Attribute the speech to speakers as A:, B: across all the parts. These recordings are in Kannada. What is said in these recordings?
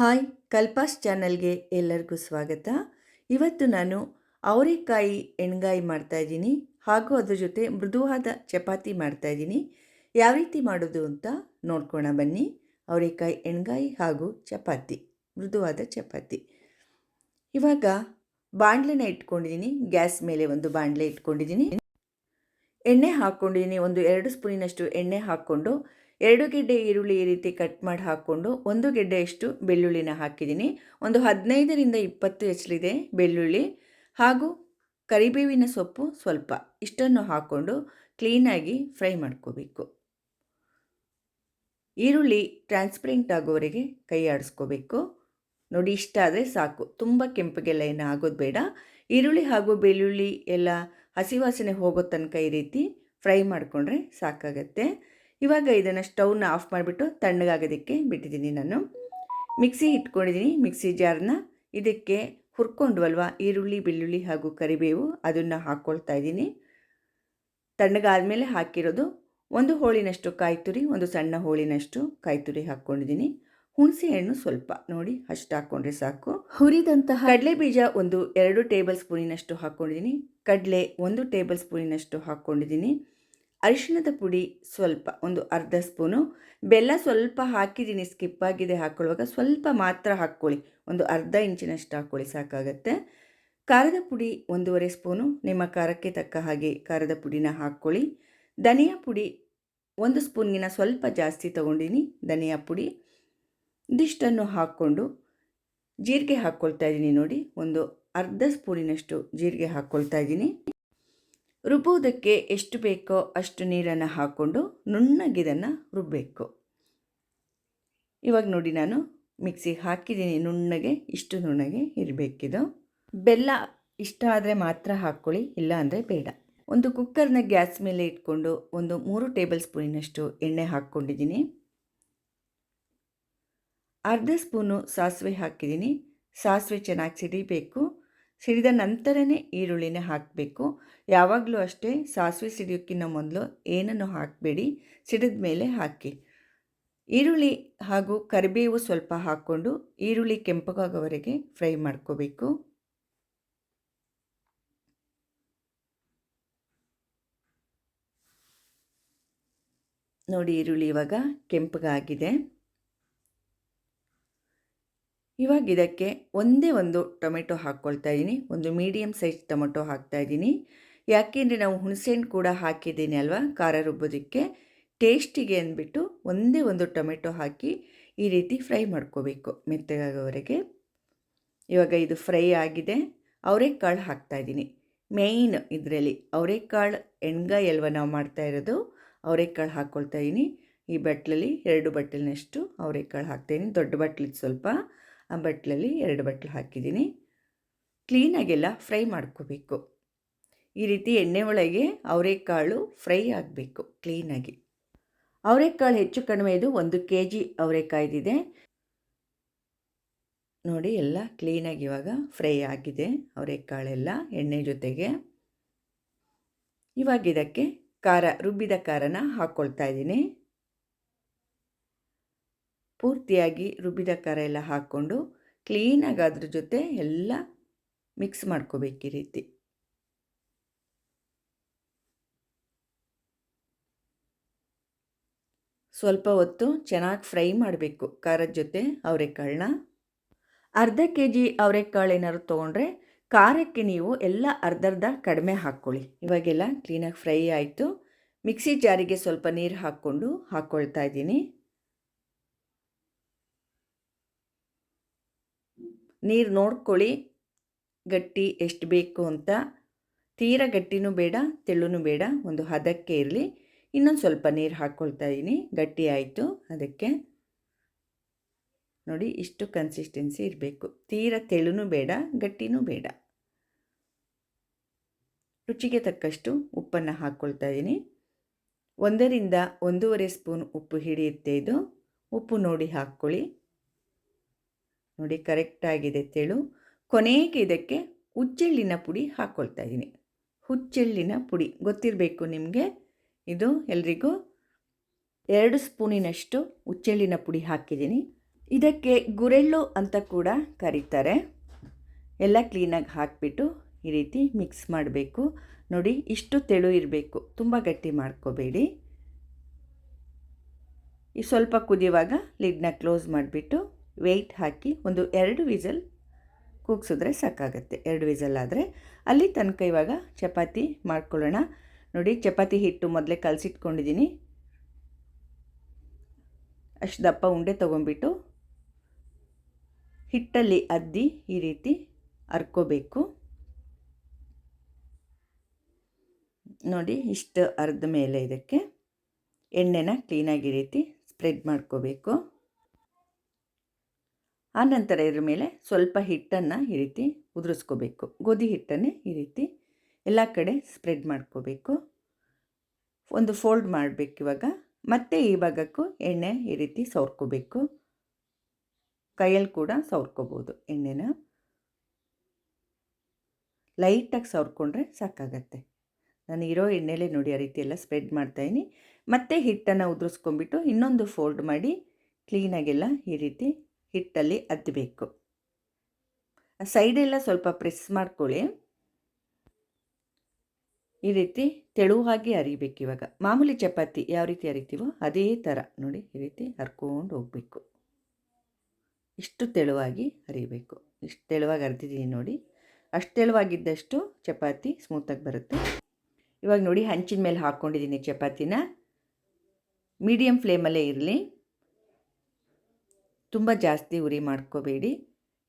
A: ಹಾಯ್ ಕಲ್ಪಾಸ್ ಚಾನಲ್ಗೆ ಎಲ್ಲರಿಗೂ ಸ್ವಾಗತ. ಇವತ್ತು ನಾನು ಅವರೆಕಾಯಿ ಎಣ್ಗಾಯಿ ಮಾಡ್ತಾಯಿದ್ದೀನಿ ಹಾಗೂ ಅದ್ರ ಜೊತೆ ಮೃದುವಾದ ಚಪಾತಿ ಮಾಡ್ತಾಯಿದ್ದೀನಿ ಯಾವ ರೀತಿ ಮಾಡೋದು ಅಂತ ನೋಡ್ಕೋಣ ಬನ್ನಿ. ಅವರೆಕಾಯಿ ಎಣ್ಗಾಯಿ ಹಾಗೂ ಚಪಾತಿ, ಮೃದುವಾದ ಚಪಾತಿ. ಇವಾಗ ಬಾಣಲೆನ ಇಟ್ಕೊಂಡಿದ್ದೀನಿ. ಗ್ಯಾಸ್ ಮೇಲೆ ಒಂದು ಬಾಣಲೆ ಇಟ್ಕೊಂಡಿದ್ದೀನಿ. ಎಣ್ಣೆ ಹಾಕ್ಕೊಂಡಿದ್ದೀನಿ. ಒಂದು ಎರಡು ಸ್ಪೂನಿನಷ್ಟು ಎಣ್ಣೆ ಹಾಕ್ಕೊಂಡು ಎರಡು ಗೆಡ್ಡೆ ಈರುಳ್ಳಿ ಈ ರೀತಿ ಕಟ್ ಮಾಡಿ ಹಾಕ್ಕೊಂಡು ಒಂದು ಗೆಡ್ಡೆಯಷ್ಟು ಬೆಳ್ಳುಳ್ಳಿನ ಹಾಕಿದ್ದೀನಿ. ಒಂದು ಹದಿನೈದರಿಂದ ಇಪ್ಪತ್ತು ಹೆಸರಿದೆ ಬೆಳ್ಳುಳ್ಳಿ ಹಾಗೂ ಕರಿಬೇವಿನ ಸೊಪ್ಪು ಸ್ವಲ್ಪ ಇಷ್ಟನ್ನು ಹಾಕ್ಕೊಂಡು ಕ್ಲೀನಾಗಿ ಫ್ರೈ ಮಾಡ್ಕೋಬೇಕು. ಈರುಳ್ಳಿ ಟ್ರಾನ್ಸ್ಪರೆಂಟ್ ಆಗೋವರೆಗೆ ಕೈ ಆಡಿಸ್ಕೋಬೇಕು. ನೋಡಿ ಇಷ್ಟ ಆದರೆ ಸಾಕು. ತುಂಬ ಕೆಂಪಗೆಲ್ಲ ಏನು ಆಗೋದು ಬೇಡ. ಈರುಳ್ಳಿ ಹಾಗೂ ಬೆಳ್ಳುಳ್ಳಿ ಎಲ್ಲ ಹಸಿ ವಾಸನೆ ಹೋಗೋ ತನಕ ಈ ರೀತಿ ಫ್ರೈ ಮಾಡಿಕೊಂಡ್ರೆ ಸಾಕಾಗತ್ತೆ. ಇವಾಗ ಇದನ್ನು ಸ್ಟವ್ನ ಆಫ್ ಮಾಡಿಬಿಟ್ಟು ತಣ್ಣಗಾಗೋದಕ್ಕೆ ಬಿಟ್ಟಿದ್ದೀನಿ ನಾನು. ಮಿಕ್ಸಿ ಇಟ್ಕೊಂಡಿದ್ದೀನಿ, ಮಿಕ್ಸಿ ಜಾರ್ನ. ಇದಕ್ಕೆ ಹುರ್ಕೊಂಡ್ವಲ್ವ, ಈರುಳ್ಳಿ, ಬೆಳ್ಳುಳ್ಳಿ ಹಾಗೂ ಕರಿಬೇವು ಅದನ್ನು ಹಾಕ್ಕೊಳ್ತಾ ಇದ್ದೀನಿ. ತಣ್ಣಗಾದಮೇಲೆ ಹಾಕಿರೋದು ಒಂದು ಹೋಳಿನಷ್ಟು ಕಾಯಿ ತುರಿ ಒಂದು ಸಣ್ಣ ಹೋಳಿನಷ್ಟು ಕಾಯಿ ತುರಿ ಹಾಕ್ಕೊಂಡಿದ್ದೀನಿ. ಹುಣಸೆ ಹಣ್ಣು ಸ್ವಲ್ಪ ನೋಡಿ, ಅಷ್ಟು ಹಾಕ್ಕೊಂಡ್ರೆ ಸಾಕು. ಹುರಿದಂತಹ ಕಡಲೆ ಬೀಜ ಒಂದು ಎರಡು ಟೇಬಲ್ ಸ್ಪೂನಿನಷ್ಟು ಹಾಕ್ಕೊಂಡಿದ್ದೀನಿ. ಕಡಲೆ ಒಂದು ಟೇಬಲ್ ಸ್ಪೂನಿನಷ್ಟು ಹಾಕ್ಕೊಂಡಿದ್ದೀನಿ. ಅರಿಶಿಣದ ಪುಡಿ ಸ್ವಲ್ಪ, ಒಂದು ಅರ್ಧ ಸ್ಪೂನು. ಬೆಲ್ಲ ಸ್ವಲ್ಪ ಹಾಕಿದ್ದೀನಿ, ಸ್ಕಿಪ್ ಆಗಿದೆ ಹಾಕ್ಕೊಳ್ಳುವಾಗ ಸ್ವಲ್ಪ ಮಾತ್ರ ಹಾಕ್ಕೊಳ್ಳಿ, ಒಂದು ಅರ್ಧ ಇಂಚಿನಷ್ಟು ಹಾಕ್ಕೊಳ್ಳಿ, ಸಾಕಾಗತ್ತೆ. ಖಾರದ ಪುಡಿ ಒಂದೂವರೆ ಸ್ಪೂನು. ನಿಮ್ಮ ಖಾರಕ್ಕೆ ತಕ್ಕ ಹಾಗೆ ಖಾರದ ಪುಡಿನ ಹಾಕ್ಕೊಳ್ಳಿ. ಧನಿಯಾ ಪುಡಿ ಒಂದು ಸ್ಪೂನ್ಗಿನ ಸ್ವಲ್ಪ ಜಾಸ್ತಿ ತೊಗೊಂಡಿನಿ, ಧನಿಯಾ ಪುಡಿ. ಇದಿಷ್ಟನ್ನು ಹಾಕ್ಕೊಂಡು ಜೀರಿಗೆ ಹಾಕ್ಕೊಳ್ತಾ ಇದ್ದೀನಿ ನೋಡಿ, ಒಂದು ಅರ್ಧ ಸ್ಪೂನಿನಷ್ಟು ಜೀರಿಗೆ ಹಾಕ್ಕೊಳ್ತಾ ಇದ್ದೀನಿ. ರುಬ್ಬುವುದಕ್ಕೆ ಎಷ್ಟು ಬೇಕೋ ಅಷ್ಟು ನೀರನ್ನು ಹಾಕ್ಕೊಂಡು ನುಣ್ಣಗಿದನ್ನು ರುಬ್ಬಬೇಕು. ಇವಾಗ ನೋಡಿ ನಾನು ಮಿಕ್ಸಿಗೆ ಹಾಕಿದ್ದೀನಿ, ನುಣ್ಣಗೆ, ಇಷ್ಟು ನುಣ್ಣಗೆ ಇರಬೇಕಿದು. ಬೆಲ್ಲ ಇಷ್ಟ ಆದರೆ ಮಾತ್ರ ಹಾಕ್ಕೊಳ್ಳಿ, ಇಲ್ಲ ಅಂದರೆ ಬೇಡ. ಒಂದು ಕುಕ್ಕರ್ನ ಗ್ಯಾಸ್ ಮೇಲೆ ಇಟ್ಕೊಂಡು ಒಂದು ಮೂರು ಟೇಬಲ್ ಸ್ಪೂನಿನಷ್ಟು ಎಣ್ಣೆ ಹಾಕ್ಕೊಂಡಿದ್ದೀನಿ. ಅರ್ಧ ಸ್ಪೂನು ಸಾಸಿವೆ ಹಾಕಿದ್ದೀನಿ. ಸಾಸಿವೆ ಚೆನ್ನಾಗಿ ಸಿಡಿಬೇಕು. ಸಿಡಿದ ನಂತರನೇ ಈರುಳ್ಳಿನ ಹಾಕಬೇಕು. ಯಾವಾಗಲೂ ಅಷ್ಟೇ ಸಾಸಿವೆ ಸಿಡಿಯೋಕ್ಕಿಂತ ಮೊದಲು ಏನನ್ನು ಹಾಕಬೇಡಿ. ಸಿಡಿದ ಮೇಲೆ ಹಾಕಿ. ಈರುಳ್ಳಿ ಹಾಗೂ ಕರಿಬೇವು ಸ್ವಲ್ಪ ಹಾಕ್ಕೊಂಡು ಈರುಳ್ಳಿ ಕೆಂಪಗಾಗೋವರೆಗೆ ಫ್ರೈ ಮಾಡ್ಕೋಬೇಕು. ನೋಡಿ ಈರುಳ್ಳಿ ಇವಾಗ ಕೆಂಪಗಾಗಿದೆ. ಇವಾಗ ಇದಕ್ಕೆ ಒಂದೇ ಒಂದು ಟೊಮೆಟೊ ಹಾಕ್ಕೊಳ್ತಾ ಇದ್ದೀನಿ. ಒಂದು ಮೀಡಿಯಮ್ ಸೈಜ್ ಟೊಮೆಟೊ ಹಾಕ್ತಾ ಇದ್ದೀನಿ. ಯಾಕೆಂದರೆ ನಾವು ಹುಣಸೆಹಣ್ಣು ಕೂಡ ಹಾಕಿದ್ದೀನಿ ಅಲ್ವಾ? ಖಾರ ರುಬ್ಬೋದಕ್ಕೆ. ಟೇಸ್ಟಿಗೆ ಅಂದ್ಬಿಟ್ಟು ಒಂದೇ ಒಂದು ಟೊಮೆಟೊ ಹಾಕಿ ಈ ರೀತಿ ಫ್ರೈ ಮಾಡ್ಕೋಬೇಕು ಮೆತ್ತಗಾಗೋವರೆಗೆ. ಇವಾಗ ಇದು ಫ್ರೈ ಆಗಿದೆ. ಅವರೆಕಾಳು ಹಾಕ್ತಾಯಿದ್ದೀನಿ ಮೇಯ್ನ್ ಇದರಲ್ಲಿ ಅವರೆಕಾಳು, ಎಣ್ಗಾಯಿ ಅಲ್ವ ನಾವು ಮಾಡ್ತಾ ಇರೋದು, ಅವರೆಕಾಳು ಹಾಕ್ಕೊಳ್ತಾ ಇದ್ದೀನಿ. ಈ ಬಟ್ಲಲ್ಲಿ ಎರಡು ಬಟ್ಟಲಿನಷ್ಟು ಅವರೆಕಾಳು ಹಾಕ್ತಾಯಿದ್ದೀನಿ ದೊಡ್ಡ ಬಟ್ಲಿದ್ದು ಸ್ವಲ್ಪ. ಆ ಬಟ್ಲಲ್ಲಿ ಎರಡು ಬಟ್ಲು ಹಾಕಿದ್ದೀನಿ. ಕ್ಲೀನಾಗೆಲ್ಲ ಫ್ರೈ ಮಾಡ್ಕೋಬೇಕು. ಈ ರೀತಿ ಎಣ್ಣೆ ಒಳಗೆ ಅವರೆಕಾಳು ಫ್ರೈ ಆಗಬೇಕು ಕ್ಲೀನಾಗಿ. ಅವರೆಕಾಳು ಹೆಚ್ಚು ಕಡಿಮೆ ಇದು ಒಂದು ಕೆ ಜಿ ಅವರೆಕಾಯ್ದಿದೆ. ನೋಡಿ ಎಲ್ಲ ಕ್ಲೀನಾಗಿ ಇವಾಗ ಫ್ರೈ ಆಗಿದೆ ಅವರೆಕಾಳೆಲ್ಲ ಎಣ್ಣೆ ಜೊತೆಗೆ. ಇವಾಗ ಇದಕ್ಕೆ ಖಾರ ರುಬ್ಬಿದ ಖಾರನ ಹಾಕ್ಕೊಳ್ತಾ ಇದ್ದೀನಿ. ಪೂರ್ತಿಯಾಗಿ ರುಬ್ಬಿದ ಖಾರ ಎಲ್ಲ ಹಾಕ್ಕೊಂಡು ಕ್ಲೀನಾಗಿ ಅದ್ರ ಜೊತೆ ಎಲ್ಲ ಮಿಕ್ಸ್ ಮಾಡ್ಕೋಬೇಕು ಈ ರೀತಿ. ಸ್ವಲ್ಪ ಹೊತ್ತು ಚೆನ್ನಾಗಿ ಫ್ರೈ ಮಾಡಬೇಕು ಖಾರದ ಜೊತೆ ಅವರೆಕಾಳನ್ನ. ಅರ್ಧ ಕೆ ಜಿ ಅವರೆಕಾಳು ಏನಾದ್ರು ತೊಗೊಂಡ್ರೆ ಖಾರಕ್ಕೆ ನೀವು ಎಲ್ಲ ಅರ್ಧರ್ಧ ಕಡಿಮೆ ಹಾಕ್ಕೊಳ್ಳಿ. ಇವಾಗೆಲ್ಲ ಕ್ಲೀನಾಗಿ ಫ್ರೈ ಆಯಿತು. ಮಿಕ್ಸಿ ಜಾರಿಗೆ ಸ್ವಲ್ಪ ನೀರು ಹಾಕ್ಕೊಂಡು ಹಾಕ್ಕೊಳ್ತಾ ಇದ್ದೀನಿ. ನೀರು ನೋಡ್ಕೊಳ್ಳಿ. ಗಟ್ಟಿ ಎಷ್ಟು ಬೇಕು ಅಂತ. ತೀರ ಗಟ್ಟಿನೂ ಬೇಡ ತೆಳ್ಳೂ ಬೇಡ. ಒಂದು ಹದಕ್ಕೆ ಇರಲಿ. ಇನ್ನೊಂದು ಸ್ವಲ್ಪ ನೀರು ಹಾಕ್ಕೊಳ್ತಾ ಇದ್ದೀನಿ ಗಟ್ಟಿ ಆಯಿತು. ಅದಕ್ಕೆ ನೋಡಿ ಇಷ್ಟು ಕನ್ಸಿಸ್ಟೆನ್ಸಿ ಇರಬೇಕು. ತೀರ ತೆಳುನೂ ಬೇಡ, ಗಟ್ಟಿನೂ ಬೇಡ. ರುಚಿಗೆ ತಕ್ಕಷ್ಟು ಉಪ್ಪನ್ನು ಹಾಕ್ಕೊಳ್ತಾ ಇದ್ದೀನಿ ಒಂದರಿಂದ ಒಂದೂವರೆ ಸ್ಪೂನ್ ಉಪ್ಪು ಹಿಡಿಯುತ್ತೆ ಇದು. ಉಪ್ಪು ನೋಡಿ ಹಾಕ್ಕೊಳ್ಳಿ. ನೋಡಿ ಕರೆಕ್ಟಾಗಿದೆ ತೆಳು. ಕೊನೆಗೆ ಇದಕ್ಕೆ ಹುಚ್ಚೆಳ್ಳಿನ ಪುಡಿ ಹಾಕ್ಕೊಳ್ತಾ ಇದ್ದೀನಿ. ಹುಚ್ಚೆಳ್ಳಿನ ಪುಡಿ ಗೊತ್ತಿರಬೇಕು ನಿಮಗೆ? ಇದು ಎಲ್ರಿಗೂ? ಎರಡು ಸ್ಪೂನಿನಷ್ಟು ಹುಚ್ಚೆಳ್ಳಿನ ಪುಡಿ ಹಾಕಿದ್ದೀನಿ. ಇದಕ್ಕೆ ಗುರೆಳ್ಳು ಅಂತ ಕೂಡ ಕರೀತಾರೆ. ಎಲ್ಲ ಕ್ಲೀನಾಗಿ ಹಾಕಿಬಿಟ್ಟು ಈ ರೀತಿ ಮಿಕ್ಸ್ ಮಾಡಬೇಕು. ನೋಡಿ, ಇಷ್ಟು ತೆಳು ಇರಬೇಕು. ತುಂಬ ಗಟ್ಟಿ ಮಾಡ್ಕೋಬೇಡಿ. ಈ ಸ್ವಲ್ಪ ಕುದಿಯುವಾಗ ಲಿಡ್ನ ಕ್ಲೋಸ್ ಮಾಡಿಬಿಟ್ಟು ವೆಯ್ಟ್ ಹಾಕಿ ಒಂದು ಎರಡು ವಿಸಲ್ ಕೂಗ್ಸಿದ್ರೆ ಸಾಕಾಗುತ್ತೆ. ಎರಡು ವಿಸಲ್ ಆದರೆ ಅಲ್ಲಿ ತನಕ ಇವಾಗ ಚಪಾತಿ ಮಾಡ್ಕೊಳ್ಳೋಣ. ನೋಡಿ, ಚಪಾತಿ ಹಿಟ್ಟು ಮೊದಲೇ ಕಲಸಿಟ್ಕೊಂಡಿದ್ದೀನಿ ಅಷ್ಟು ದಪ್ಪ ಉಂಡೆ ತೊಗೊಂಬಿಟ್ಟು ಹಿಟ್ಟಲ್ಲಿ ಅದ್ದಿ ಈ ರೀತಿ ಅರ್ಕೋಬೇಕು. ನೋಡಿ, ಇಷ್ಟು ಅರ್ಧ ಮೇಲೆ ಇದಕ್ಕೆ ಎಣ್ಣೆನ ಕ್ಲೀನಾಗಿ ರೀತಿ ಸ್ಪ್ರೆಡ್ ಮಾಡ್ಕೋಬೇಕು. ಆನಂತರ ಇದ್ರ ಮೇಲೆ ಸ್ವಲ್ಪ ಹಿಟ್ಟನ್ನು ಈ ರೀತಿ ಉದುರಿಸ್ಕೋಬೇಕು. ಗೋಧಿ ಹಿಟ್ಟನ್ನೇ ಈ ರೀತಿ ಎಲ್ಲ ಕಡೆ ಸ್ಪ್ರೆಡ್ ಮಾಡ್ಕೋಬೇಕು. ಒಂದು ಫೋಲ್ಡ್ ಮಾಡಬೇಕು ಇವಾಗ. ಮತ್ತೆ ಈ ಭಾಗಕ್ಕೂ ಎಣ್ಣೆ ಈ ರೀತಿ ಸವರ್ಕೋಬೇಕು. ಕೈಯಲ್ಲಿ ಕೂಡ ಸವರ್ಕೋಬೋದು ಎಣ್ಣೆನ. ಲೈಟಾಗಿ ಸವರ್ಕೊಂಡ್ರೆ ಸಾಕಾಗತ್ತೆ. ನಾನು ಇರೋ ಎಣ್ಣೆಲೆ ನೋಡಿ ಆ ರೀತಿ ಎಲ್ಲ ಸ್ಪ್ರೆಡ್ ಮಾಡ್ತಾಯಿನಿ ಮತ್ತೆ ಹಿಟ್ಟನ್ನು ಉದುರಿಸ್ಕೊಂಡ್ಬಿಟ್ಟು ಇನ್ನೊಂದು ಫೋಲ್ಡ್ ಮಾಡಿ ಕ್ಲೀನಾಗೆಲ್ಲ ಈ ರೀತಿ ಹಿಟ್ಟಲ್ಲಿ ಅದ್ದಬೇಕು ಸೈಡೆಲ್ಲ ಸ್ವಲ್ಪ ಪ್ರೆಸ್ ಮಾಡ್ಕೊಳ್ಳಿ. ಈ ರೀತಿ ತೆಳುವಾಗಿ ಅರಿಬೇಕು ಇವಾಗ. ಮಾಮೂಲಿ ಚಪಾತಿ ಯಾವ ರೀತಿ ಅರಿತೀವೋ ಅದೇ ಥರ. ನೋಡಿ, ಈ ರೀತಿ ಹರ್ಕೊಂಡು ಹೋಗಬೇಕು. ಇಷ್ಟು ತೆಳುವಾಗಿ ಅರಿಬೇಕು. ಇಷ್ಟು ತೆಳುವಾಗಿ ಅರ್ದಿದ್ದೀನಿ ನೋಡಿ. ಅಷ್ಟು ತೆಳುವಾಗಿದ್ದಷ್ಟು ಚಪಾತಿ ಸ್ಮೂತಾಗಿ ಬರುತ್ತೆ. ಇವಾಗ ನೋಡಿ, ಹಂಚಿನ ಮೇಲೆ ಹಾಕ್ಕೊಂಡಿದ್ದೀನಿ ಚಪಾತಿನ. ಮೀಡಿಯಮ್ ಫ್ಲೇಮಲ್ಲೇ ಇರಲಿ. ತುಂಬ ಜಾಸ್ತಿ ಉರಿ ಮಾಡ್ಕೋಬೇಡಿ.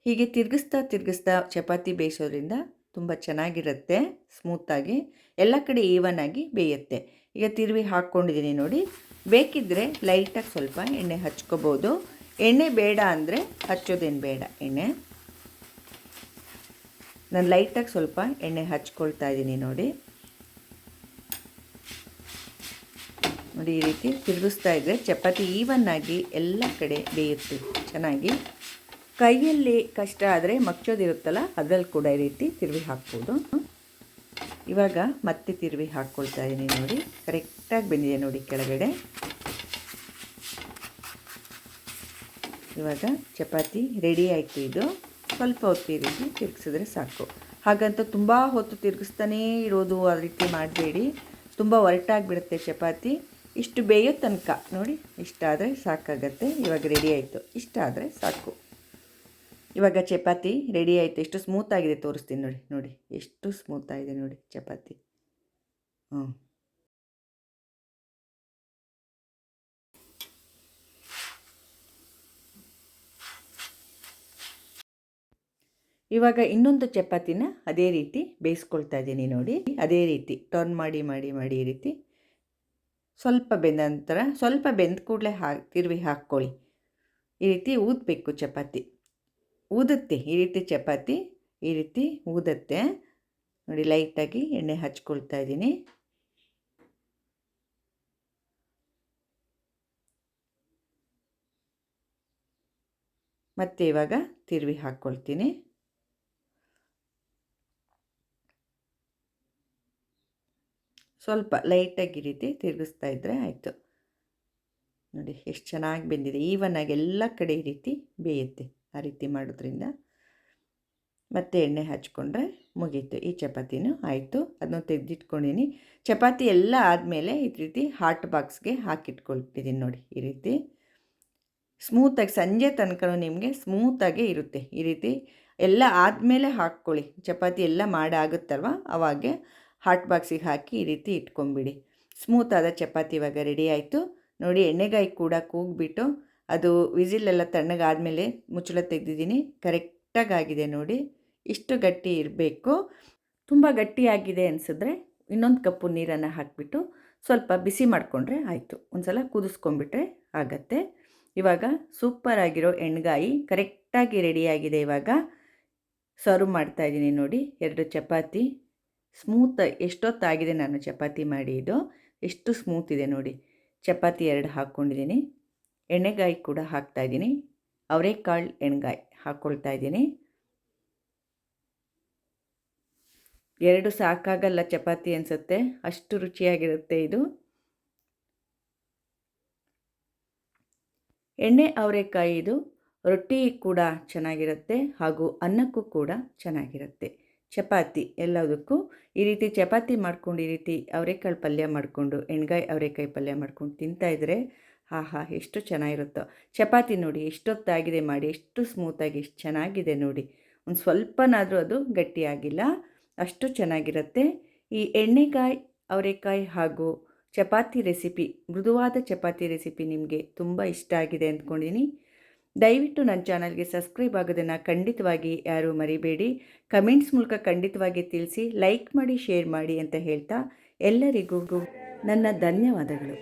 A: ಹೀಗೆ ತಿರುಗಿಸ್ತಾ ತಿರುಗಿಸ್ತಾ ಚಪಾತಿ ಬೇಯಿಸೋದ್ರಿಂದ ತುಂಬ ಚೆನ್ನಾಗಿರುತ್ತೆ ಸ್ಮೂತಾಗಿ ಎಲ್ಲ ಕಡೆ ಈವನ್ ಆಗಿ ಬೇಯುತ್ತೆ. ಈಗ ತಿರುವಿ ಹಾಕ್ಕೊಂಡಿದ್ದೀನಿ ನೋಡಿ. ಬೇಕಿದ್ದರೆ ಲೈಟಾಗಿ ಸ್ವಲ್ಪ ಎಣ್ಣೆ ಹಚ್ಕೋಬೋದು. ಎಣ್ಣೆ ಬೇಡ ಅಂದರೆ ಹಚ್ಚೋದೇನು ಬೇಡ, ಎಣ್ಣೆ. ನಾನು ಲೈಟಾಗಿ ಸ್ವಲ್ಪ ಎಣ್ಣೆ ಹಚ್ಕೊಳ್ತಾ ಇದ್ದೀನಿ ನೋಡಿ. ನೋಡಿ ಈ ರೀತಿ ತಿರುಗಿಸ್ತಾ ಇದ್ದರೆ ಚಪಾತಿ ಈವನ್ನಾಗಿ ಎಲ್ಲ ಕಡೆ ಬೇಯುತ್ತೆ. ಚೆನ್ನಾಗಿ. ಕೈಯಲ್ಲಿ ಕಷ್ಟ ಆದರೆ ಮಚ್ಚೋದಿರುತ್ತಲ್ಲ ಅದರಲ್ಲಿ ಕೂಡ ಈ ರೀತಿ ತಿರುವಿ ಹಾಕ್ಬೋದು. ಇವಾಗ ಮತ್ತೆ ತಿರುವಿ ಹಾಕ್ಕೊಳ್ತಾ ಇದ್ದೀನಿ ನೋಡಿ. ಕರೆಕ್ಟಾಗಿ ಬಂದಿದೆ ನೋಡಿ ಕೆಳಗಡೆ. ಇವಾಗ ಚಪಾತಿ ರೆಡಿ ಆಯಿತು ಇದು. ಸ್ವಲ್ಪ ಹೊತ್ತು ಈ ರೀತಿ ತಿರುಗಿಸಿದ್ರೆ ಸಾಕು. ಹಾಗಂತ ತುಂಬ ಹೊತ್ತು ತಿರುಗಿಸ್ತಾನೇ ಇರೋದು ಆ ರೀತಿ ಮಾಡಬೇಡಿ. ತುಂಬ ಒರಟಾಗಿಬಿಡುತ್ತೆ ಚಪಾತಿ. ಇಷ್ಟು ಬೇಯೋ ತನಕ. ನೋಡಿ, ಇಷ್ಟಾದರೆ ಸಾಕಾಗತ್ತೆ. ಇವಾಗ ರೆಡಿ ಆಯಿತು. ಇಷ್ಟಾದರೆ ಸಾಕು. ಇವಾಗ ಚಪಾತಿ ರೆಡಿ ಆಯಿತು. ಎಷ್ಟು ಸ್ಮೂತಾಗಿದೆ ತೋರಿಸ್ತೀನಿ ನೋಡಿ ನೋಡಿ. ಎಷ್ಟು ಸ್ಮೂತಾಗಿದೆ ನೋಡಿ ಚಪಾತಿ. ಹ್ಞೂ ಇವಾಗ ಇನ್ನೊಂದು ಚಪಾತಿನ ಅದೇ ರೀತಿ ಬೇಯಿಸ್ಕೊಳ್ತಾ ಇದ್ದೀನಿ ನೋಡಿ. ಅದೇ ರೀತಿ ಟರ್ನ್ ಮಾಡಿ ಮಾಡಿ ಮಾಡಿ ಈ ರೀತಿ. ಸ್ವಲ್ಪ ಬೆಂದ ನಂತರ ಸ್ವಲ್ಪ ಬೆಂದ ಕೂಡಲೇ ಹಾ ತಿರುವಿ ಹಾಕ್ಕೊಳ್ಳಿ. ಈ ರೀತಿ ಊದಬೇಕು ಚಪಾತಿ. ಊದುತ್ತೆ, ಈ ರೀತಿ ಚಪಾತಿ, ಈ ರೀತಿ ಊದತ್ತೆ. ನೋಡಿ, ಲೈಟಾಗಿ ಎಣ್ಣೆ ಹಚ್ಕೊಳ್ತಾ ಇದ್ದೀನಿ. ಮತ್ತೆ ಇವಾಗ ತಿರುವಿ ಹಾಕ್ಕೊಳ್ತೀನಿ. ಸ್ವಲ್ಪ ಲೈಟಾಗಿ ಈ ರೀತಿ ತಿರುಗಿಸ್ತಾ ಇದ್ದರೆ ಆಯಿತು. ನೋಡಿ, ಎಷ್ಟು ಚೆನ್ನಾಗಿ ಬೆಂದಿದೆ. ಈವನ್ ಆಗಿ ಎಲ್ಲ ಕಡೆ ಈ ರೀತಿ ಬೇಯುತ್ತೆ ಆ ರೀತಿ ಮಾಡೋದ್ರಿಂದ. ಮತ್ತೆ ಎಣ್ಣೆ ಹಚ್ಕೊಂಡ್ರೆ ಮುಗೀತು. ಈ ಚಪಾತಿನೂ ಆಯಿತು. ಅದನ್ನು ತೆಗೆದಿಟ್ಕೊಂಡಿನಿ. ಚಪಾತಿ ಎಲ್ಲ ಆದಮೇಲೆ ಈ ರೀತಿ ಹಾಟ್ ಬಾಕ್ಸ್ಗೆ ಹಾಕಿಟ್ಕೊಳ್ತಿದ್ದೀನಿ ನೋಡಿ, ಈ ರೀತಿ. ಸ್ಮೂತಾಗಿ ಸಂಜೆ ತನಕ ನಿಮಗೆ ಸ್ಮೂತಾಗೇ ಇರುತ್ತೆ. ಈ ರೀತಿ ಎಲ್ಲ ಆದಮೇಲೆ ಹಾಕ್ಕೊಳ್ಳಿ. ಚಪಾತಿ ಎಲ್ಲ ಮಾಡಾಗುತ್ತಲ್ವ? ಅವಾಗೆ ಹಾಟ್ ಬಾಕ್ಸಿಗೆ ಹಾಕಿ ಈ ರೀತಿ ಇಟ್ಕೊಂಬಿಡಿ. ಸ್ಮೂತಾದ ಚಪಾತಿ ಇವಾಗ ರೆಡಿ ಆಯಿತು. ನೋಡಿ ಎಣ್ಣೆಗಾಯಿ ಕೂಡ ಕೂಗ್ಬಿಟ್ಟು ಅದು ವಿಸಿಲೆಲ್ಲ ತಣ್ಣಗಾದಮೇಲೆ ಮುಚ್ಚಳ ತೆಗೆದಿದ್ದೀನಿ. ಕರೆಕ್ಟಾಗಿ ಆಗಿದೆ ನೋಡಿ. ಇಷ್ಟು ಗಟ್ಟಿ ಇರಬೇಕು. ತುಂಬ ಗಟ್ಟಿಯಾಗಿದೆ ಅನಿಸಿದ್ರೆ ಇನ್ನೊಂದು ಕಪ್ಪು ನೀರನ್ನು ಹಾಕಿಬಿಟ್ಟು ಸ್ವಲ್ಪ ಬಿಸಿ ಮಾಡಿಕೊಂಡ್ರೆ ಆಯಿತು. ಒಂದು ಸಲ ಕುದಿಸ್ಕೊಂಡ್ಬಿಟ್ರೆ ಆಗತ್ತೆ. ಇವಾಗ ಸೂಪರಾಗಿರೋ ಎಣ್ಗಾಯಿ ಕರೆಕ್ಟಾಗಿ ರೆಡಿಯಾಗಿದೆ ಇವಾಗ. ಸರ್ವ್ ಮಾಡ್ತಾಯಿದ್ದೀನಿ ನೋಡಿ. ಎರಡು ಚಪಾತಿ. ಸ್ಮೂತ್ ಎಷ್ಟೊತ್ತಾಗಿದೆ ನಾನು ಚಪಾತಿ ಮಾಡಿ ಇದು? ಎಷ್ಟು ಸ್ಮೂತ್ ಇದೆ ನೋಡಿ. ಚಪಾತಿ ಎರಡು ಹಾಕ್ಕೊಂಡಿದ್ದೀನಿ. ಎಣ್ಣೆಗಾಯಿ ಕೂಡ ಹಾಕ್ತಾಯಿದ್ದೀನಿ ಅವರೆಕಾಳು ಎಣ್ಗಾಯಿ ಹಾಕ್ಕೊಳ್ತಾ ಇದ್ದೀನಿ. ಎರಡು ಸಾಕಾಗಲ್ಲ ಚಪಾತಿ ಅನಿಸುತ್ತೆ. ಅಷ್ಟು ರುಚಿಯಾಗಿರುತ್ತೆ ಇದು. ಎಣ್ಣೆ, ಅವರೆಕಾಯಿ ಇದು ರೊಟ್ಟಿ ಕೂಡ ಚೆನ್ನಾಗಿರುತ್ತೆ ಹಾಗೂ ಅನ್ನಕ್ಕೂ ಕೂಡ ಚೆನ್ನಾಗಿರುತ್ತೆ. ಚಪಾತಿ ಎಲ್ಲದಕ್ಕೂ ಈ ರೀತಿ ಚಪಾತಿ ಮಾಡ್ಕೊಂಡು ಈ ರೀತಿ ಅವರೆಕಾಳು ಪಲ್ಯ ಮಾಡಿಕೊಂಡು, ಎಣ್ಗಾಯಿ ಅವರೆಕಾಯಿ ಪಲ್ಯ ಮಾಡ್ಕೊಂಡು ತಿಂತಾಯಿದ್ರೆ ಆಹಾ, ಎಷ್ಟು ಚೆನ್ನಾಗಿರುತ್ತೋ. ಚಪಾತಿ ನೋಡಿ ಎಷ್ಟೊತ್ತಾಗಿದೆ ಮಾಡಿ, ಎಷ್ಟು ಸ್ಮೂತಾಗಿ, ಎಷ್ಟು ಚೆನ್ನಾಗಿದೆ ನೋಡಿ. ಒಂದು ಸ್ವಲ್ಪನಾದರೂ ಅದು ಗಟ್ಟಿಯಾಗಿಲ್ಲ, ಅಷ್ಟು ಚೆನ್ನಾಗಿರುತ್ತೆ. ಈ ಎಣ್ಣೆಕಾಯಿ ಅವರೆಕಾಯಿ ಹಾಗೂ ಚಪಾತಿ ರೆಸಿಪಿ, ಮೃದುವಾದ ಚಪಾತಿ ರೆಸಿಪಿ ನಿಮಗೆ ತುಂಬ ಇಷ್ಟ ಆಗಿದೆ ಅಂದ್ಕೊಂಡಿನಿ. ದಯವಿಟ್ಟು ನನ್ನ ಚಾನಲ್ಗೆ ಸಬ್ಸ್ಕ್ರೈಬ್ ಆಗೋದನ್ನು ಖಂಡಿತವಾಗಿ ಯಾರೂ ಮರಿಬೇಡಿ. ಕಮೆಂಟ್ಸ್ ಮೂಲಕ ಖಂಡಿತವಾಗಿ ತಿಳಿಸಿ, ಲೈಕ್ ಮಾಡಿ, ಶೇರ್ ಮಾಡಿ ಅಂತ ಹೇಳ್ತಾ ಎಲ್ಲರಿಗೂ ನನ್ನ ಧನ್ಯವಾದಗಳು.